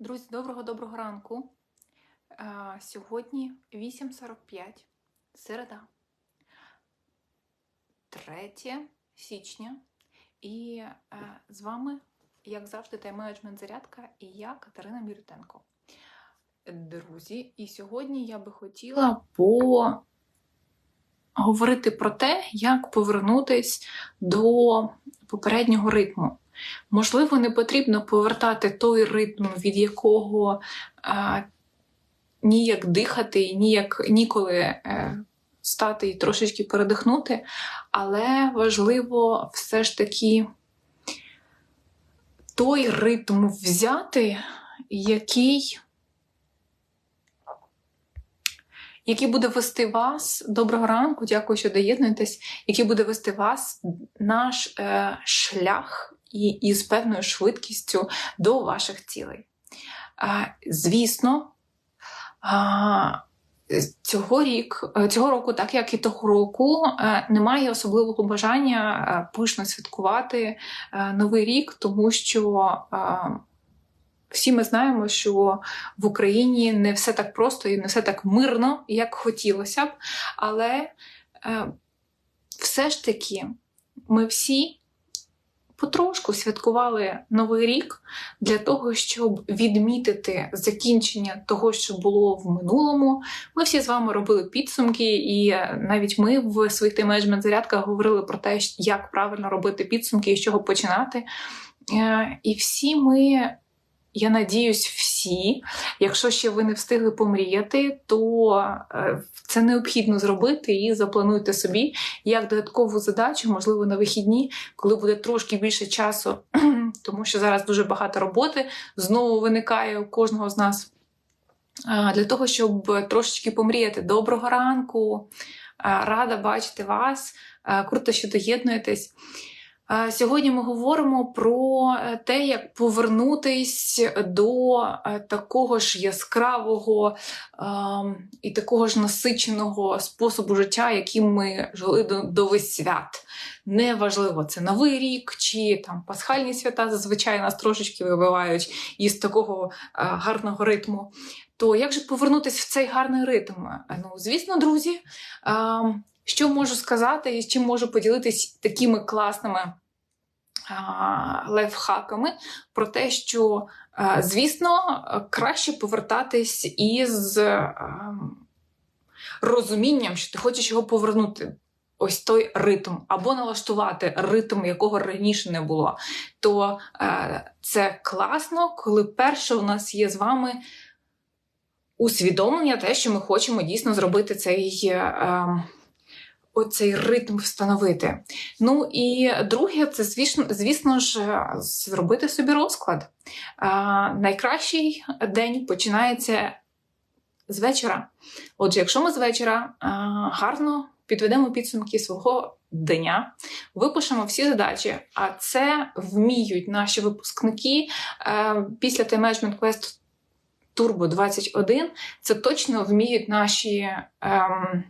Друзі, доброго доброго ранку. Е, Сьогодні 8.45, середа, 3 січня. І е, з вами, як завжди, тайм-менеджмент зарядка і я, Катерина Мірютенко. Друзі, і сьогодні я би хотіла поговорити про те, як повернутись до попереднього ритму. Можливо, не потрібно повертати той ритм, від якого а, ніяк дихати, ніяк ніколи е, стати і трошечки передихнути, але важливо все ж таки той ритм взяти, який, який буде вести вас. Доброго ранку, дякую, що доєднуєтесь, який буде вести вас наш е, шлях і, з певною швидкістю до ваших цілей. Звісно, цього рік, цього року, так як і того року, е, немає особливого бажання е, пишно святкувати е, новий рік, тому що всі ми знаємо, що в Україні не все так просто і не все так мирно, як хотілося б, але все ж таки ми всі потрошку святкували Новий рік для того, щоб відмітити закінчення того, що було в минулому. Ми всі з вами робили підсумки, і навіть ми в своїх тайм-менеджмент зарядках говорили про те, як правильно робити підсумки і з чого починати. Е, і всі ми я надіюсь, всі. Якщо ще ви не встигли помріяти, то е, це необхідно зробити і заплануйте собі як додаткову задачу, можливо, на вихідні, коли буде трошки більше часу, тому що зараз дуже багато роботи знову виникає у кожного з нас. Для того, щоб трошечки помріяти. Доброго ранку! Рада бачити вас. Круто, що доєднуєтесь. Сьогодні ми говоримо про е, те, як повернутись до е, такого ж яскравого і такого ж насиченого способу життя, яким ми жили до, до весь свят. Неважливо, це новий рік чи там пасхальні свята зазвичай нас трошечки вибивають із такого гарного ритму. То як же повернутися в цей гарний ритм? Ну, звісно, друзі. Що можу сказати і з чим можу поділитись такими класними лайфхаками про те, що, звісно, краще повертатись із розумінням, що ти хочеш його повернути. Ось той ритм, або налаштувати ритм, якого раніше не було. То е, це класно, коли перше у нас є з вами усвідомлення, те, що ми хочемо дійсно зробити цей. Е, оцей ритм встановити. Ну і друге, це звісно, звісно ж, зробити собі розклад. А, Найкращий день починається з вечора. Отже, якщо ми з вечора а, гарно підведемо підсумки свого дня, випишемо всі задачі, а це вміють наші випускники а, після T-Management Quest Turbo 21, це точно вміють наші. Ем,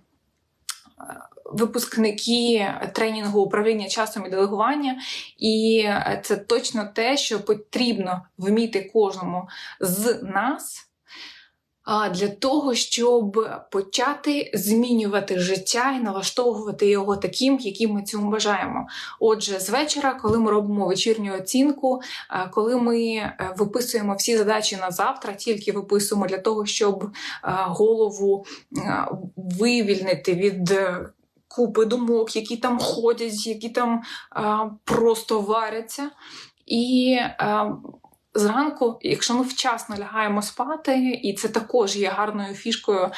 випускники тренінгу управління часом і делегування, і це точно те, що потрібно вміти кожному з нас. Для того, щоб почати змінювати життя і налаштовувати його таким, яким ми цьому бажаємо. Отже, з вечора, коли ми робимо вечірню оцінку, коли ми е, виписуємо всі задачі на завтра, тільки виписуємо для того, щоб голову вивільнити від купи думок, які там ходять, які там а, просто варяться. І а, Зранку, якщо ми вчасно лягаємо спати, і це також є гарною фішкою,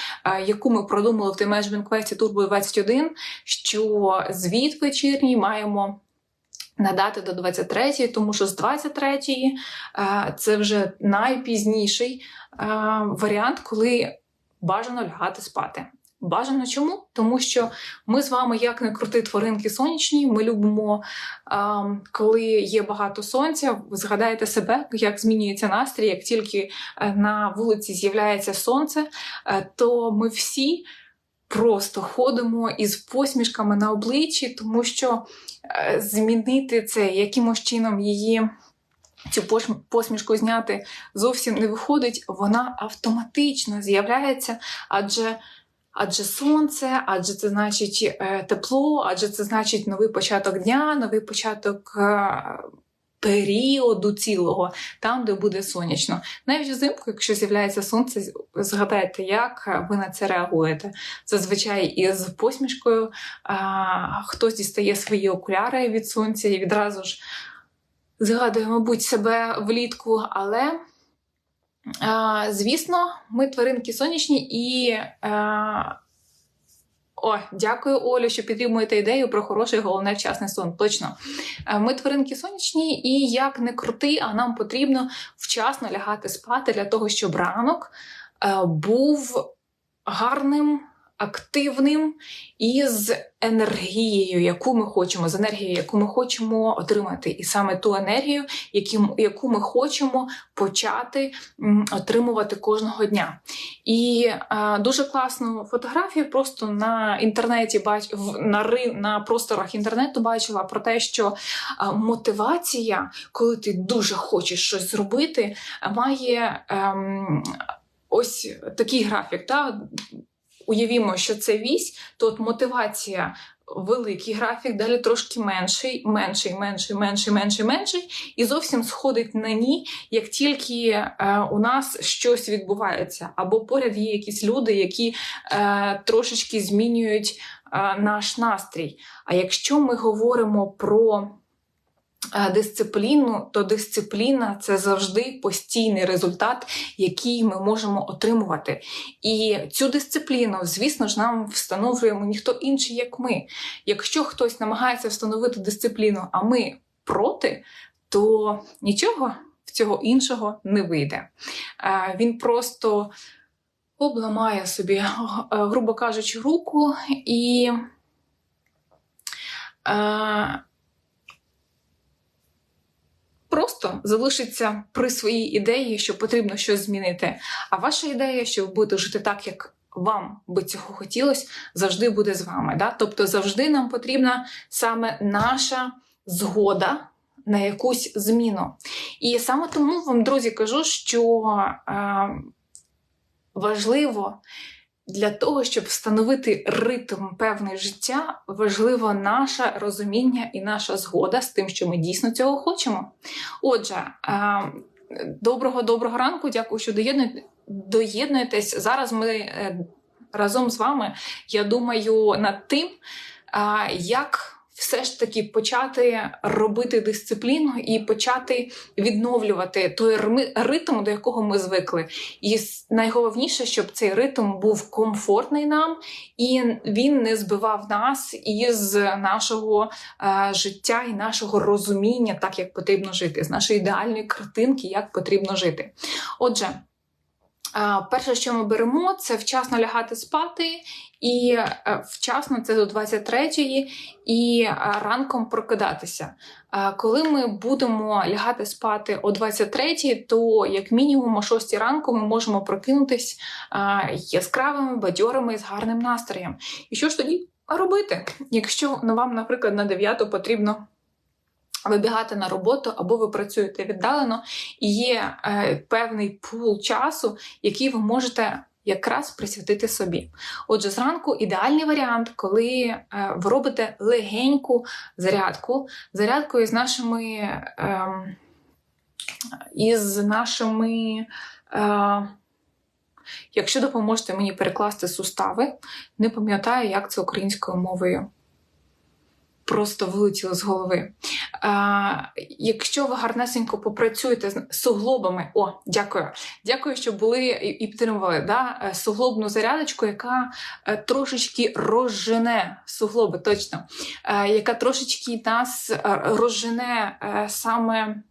яку ми продумали в Management Quest Turbo 21, що звіт вечірній маємо надати до 23-ї, тому що з 23-ї це вже найпізніший варіант, коли бажано лягати спати. Бажано чому? Тому що ми з вами, як не крути тваринки сонячні, ми любимо, коли є багато сонця. ви Згадайте себе, як змінюється настрій, як тільки е, на вулиці з'являється сонце, е, то ми всі просто ходимо із посмішками на обличчі, тому що е, змінити це якимось чином її цю посмішку зняти зовсім не виходить, вона автоматично з'являється, адже адже сонце, адже це значить е, тепло, адже це значить новий початок дня, новий початок. Е, періоду цілого, там, де буде сонячно. Навіть взимку, якщо з'являється сонце, згадайте, як ви на це реагуєте. Зазвичай із посмішкою а, хтось дістає свої окуляри від сонця і відразу ж згадує, мабуть, себе влітку, але. Звісно, ми тваринки сонячні і. О, дякую, Олю, що підтримуєте ідею про хороший головне вчасний сон. Точно. Ми тваринки сонячні, і як не крути, а нам потрібно вчасно лягати спати для того, щоб ранок був гарним активним і з енергією, яку ми хочемо, з енергією, яку ми хочемо отримати, і саме ту енергію, яку ми хочемо почати отримувати кожного дня. І а, дуже класну фотографію просто на інтернеті бач на на просторах інтернету бачила про те, що а, мотивація, коли ти дуже хочеш щось зробити, має. Ем, Ось такий графік, та уявімо, що це вісь, то от мотивація. Великий графік, далі трошки менший, менший, менший, менший, менший, менший, і зовсім сходить на ні, як тільки е, у нас щось відбувається, або поряд є якісь люди, які е, трошечки змінюють е, наш настрій. А якщо ми говоримо про дисципліну, то дисципліна це завжди постійний результат, який ми можемо отримувати. І цю дисципліну, звісно ж, нам встановлюємо ніхто інший, як ми. Якщо хтось намагається встановити дисципліну, а ми проти, то нічого в цього іншого не вийде. Він просто обламає собі, грубо кажучи, руку і просто залишиться при своїй ідеї, що потрібно щось змінити. А ваша ідея, що ви будете жити так, як вам би цього хотілося, завжди буде з вами. Да? Тобто завжди нам потрібна саме наша згода. На якусь зміну. І саме тому вам, друзі, кажу, що е, важливо для того, щоб встановити ритм певне життя, важливо наше розуміння і наша згода з тим, що ми дійсно цього хочемо. Отже, доброго доброго ранку, дякую, що доєднуєтесь. Зараз ми е, разом з вами, я думаю, над тим, як все ж таки почати робити дисципліну і почати відновлювати той ритм, до якого ми звикли. І найголовніше, щоб цей ритм був комфортний нам і він не збивав нас із нашого е, життя і нашого розуміння, так як потрібно жити, з нашої ідеальної картинки, як потрібно жити. Отже. Перше, що ми беремо, це вчасно лягати спати, і е, вчасно це до 23-ї, і е, ранком прокидатися. Коли ми будемо лягати спати о 23-й, то як мінімум о 6 ранку ми можемо прокинутись яскравими, бадьорими з гарним настроєм. І що ж тоді робити? Якщо ну, вам, наприклад, на 9 потрібно вибігати на роботу, або ви працюєте віддалено, і є е, певний пул часу, який ви можете якраз присвятити собі. Отже, зранку ідеальний варіант, коли е, ви робите легеньку зарядку, зарядку із нашими. Е, із нашими е, Якщо допоможете мені перекласти сустави, не пам'ятаю, як це українською мовою просто вилетіло з голови. Якщо ви гарнесенько попрацюєте з суглобами, о, дякую. Дякую, що були і підтримували да, е, суглобну зарядочку, яка е, трошечки розжене суглоби, точно, е, яка трошечки нас розжене саме.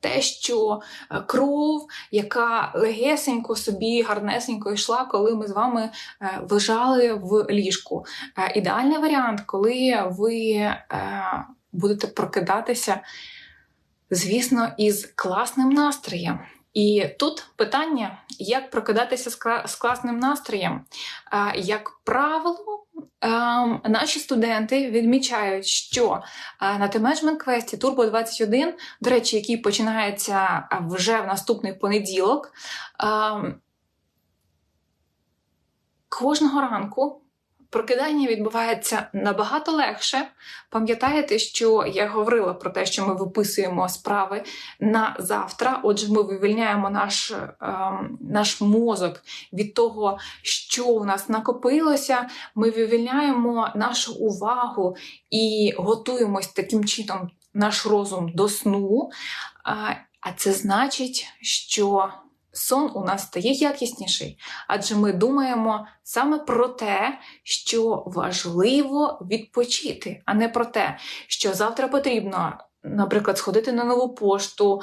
Те, що кров, яка легесенько собі гарнесенько йшла, коли ми з вами лежали в ліжку. Ідеальний варіант, коли ви будете прокидатися, звісно, із класним настроєм. І тут питання, як прокидатися з класним настроєм. Як правило, ем, наші студенти відмічають, що на T-Management Quest Turbo 21, до речі, який починається вже в наступний понеділок, ем, кожного ранку Прокидання відбувається набагато легше. Пам'ятаєте, що я говорила про те, що ми виписуємо справи на завтра. Отже, ми вивільняємо наш е, наш мозок від того, що у нас накопилося. Ми вивільняємо нашу увагу і готуємось таким чином наш розум до сну. А це значить, що сон у нас стає якісніший, адже ми думаємо саме про те, що важливо відпочити, а не про те, що завтра потрібно. Наприклад, сходити на нову пошту,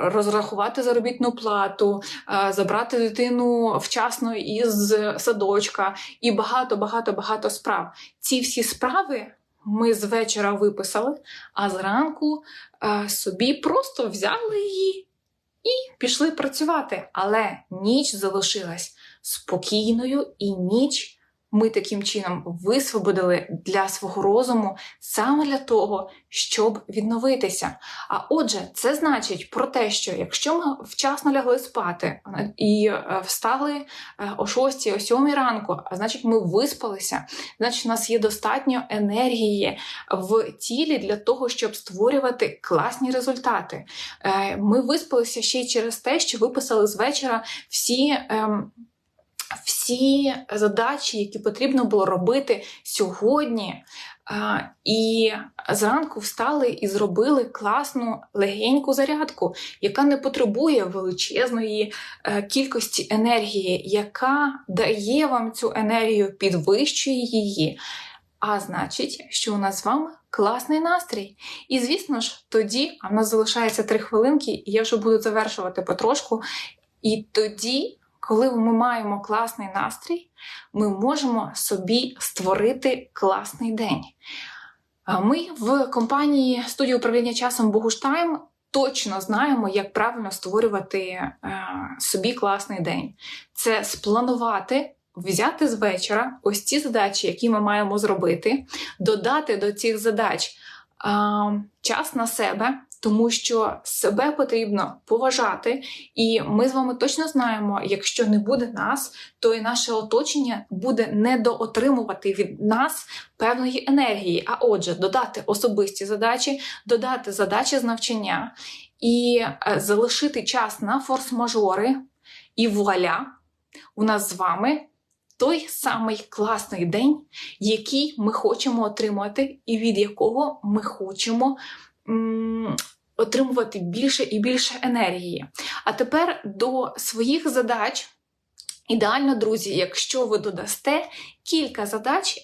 розрахувати заробітну плату, забрати дитину вчасно із садочка і багато, багато, багато справ. Ці всі справи ми з вечора виписали, а зранку собі просто взяли її і пішли працювати. Але ніч залишилась спокійною, і ніч ми таким чином висвободили для свого розуму саме для того, щоб відновитися. А отже, це значить про те, що якщо ми вчасно лягли спати і е, встали е, о 6, о 7 ранку, а значить, ми виспалися, значить, у нас є достатньо енергії в тілі для того, щоб створювати класні результати. Е, ми виспалися ще й через те, що виписали з вечора всі. Всі задачі, які потрібно було робити сьогодні, і зранку встали і зробили класну легеньку зарядку, яка не потребує величезної е, кількості енергії, яка дає вам цю енергію, підвищує її. А значить, що у нас з вами класний настрій. І, звісно ж, тоді, а в нас залишається три хвилинки, і я вже буду завершувати потрошку. І тоді коли ми маємо класний настрій, ми можемо собі створити класний день. Ми в компанії студії управління часом Богуштайм точно знаємо, як правильно створювати е, собі класний день. Це спланувати. Взяти з вечора ось ці задачі, які ми маємо зробити, додати до цих задач а, час на себе, тому що себе потрібно поважати, і ми з вами точно знаємо, якщо не буде нас, то і наше оточення буде недоотримувати від нас певної енергії. А отже, додати особисті задачі, додати задачі з навчання і е, залишити час на форс-мажори, і вуаля, у нас з вами. Той самий класний день, який ми хочемо отримати, і від якого ми хочемо отримувати більше і більше енергії. А тепер до своїх задач. Ідеально, друзі, якщо ви додасте кілька задач,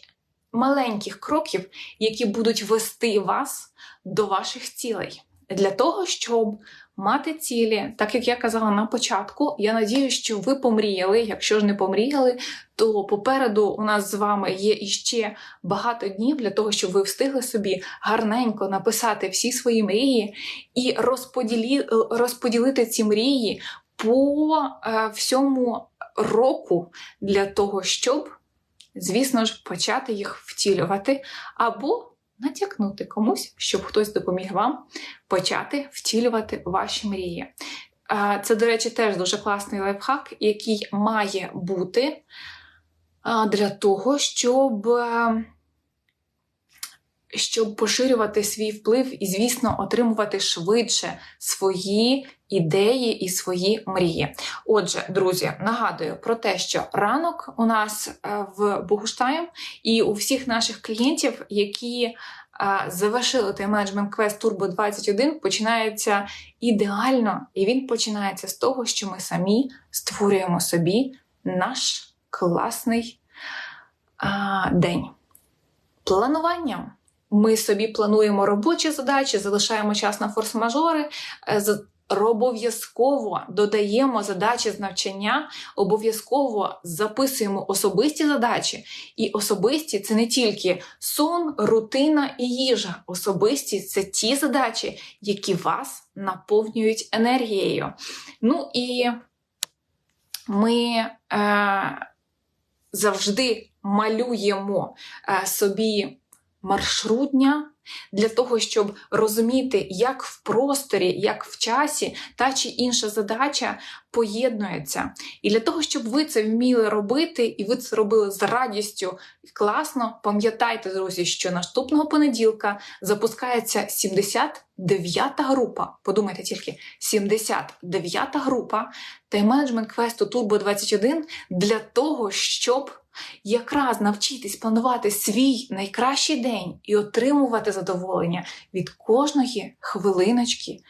маленьких кроків, які будуть вести вас до ваших цілей, для того, щоб мати цілі, так як я казала на початку, я надію, що ви помріяли. Якщо ж не помріяли, то попереду у нас з вами є іще багато днів для того, щоб ви встигли собі гарненько написати всі свої мрії і розподілі, розподілити ці мрії по е, всьому року для того, щоб, звісно ж, почати їх втілювати або натякнути комусь, щоб хтось допоміг вам почати втілювати ваші мрії. Це, до речі, теж дуже класний лайфхак, який має бути для того, щоб щоб поширювати свій вплив і, звісно, отримувати швидше свої ідеї і свої мрії. Отже, друзі, нагадую про те, що ранок у нас е, в Богуштайм і у всіх наших клієнтів, які е, завершили той менеджмент квест Turbo 21, починається ідеально, і він починається з того, що ми самі створюємо собі наш класний а, день. Плануванням. Ми собі плануємо робочі задачі, залишаємо час на форс-мажори, е, обов'язково додаємо задачі з навчання, обов'язково записуємо особисті задачі. І особисті це не тільки сон, рутина і їжа. Особисті це ті задачі, які вас наповнюють енергією. Ну і ми. Е, завжди малюємо е, собі маршрут дня для того, щоб розуміти, як в просторі, як в часі та чи інша задача поєднується. І для того, щоб ви це вміли робити, і ви це робили з радістю і класно, пам'ятайте, друзі, що наступного понеділка запускається 79-та група. Подумайте тільки, 79-та група тайм-менеджмент квесту Turbo 21 для того, щоб якраз навчитись планувати свій найкращий день і отримувати задоволення від кожної хвилиночки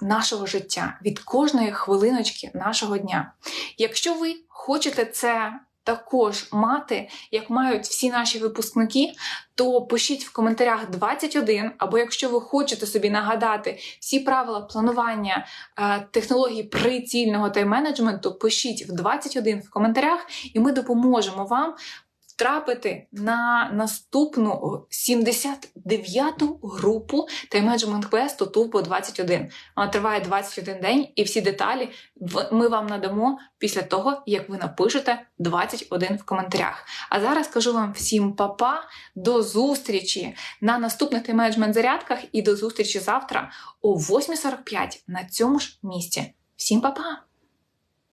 нашого життя, від кожної хвилиночки нашого дня. Якщо ви хочете це також мати, як мають всі наші випускники, то пишіть в коментарях 21, або якщо ви хочете собі нагадати всі правила планування е, технологій прицільного тайм-менеджменту, пишіть в 21 в коментарях, і ми допоможемо вам втрапити на наступну 79-ту групу тайм-менеджмент квесту Turbo 21. Вона триває 21 день, і всі деталі ми вам надамо після того, як ви напишете 21 в коментарях. А зараз кажу вам всім папа, до зустрічі на наступних тайм-менеджмент зарядках і до зустрічі завтра о 8.45 на цьому ж місці. Всім па-па!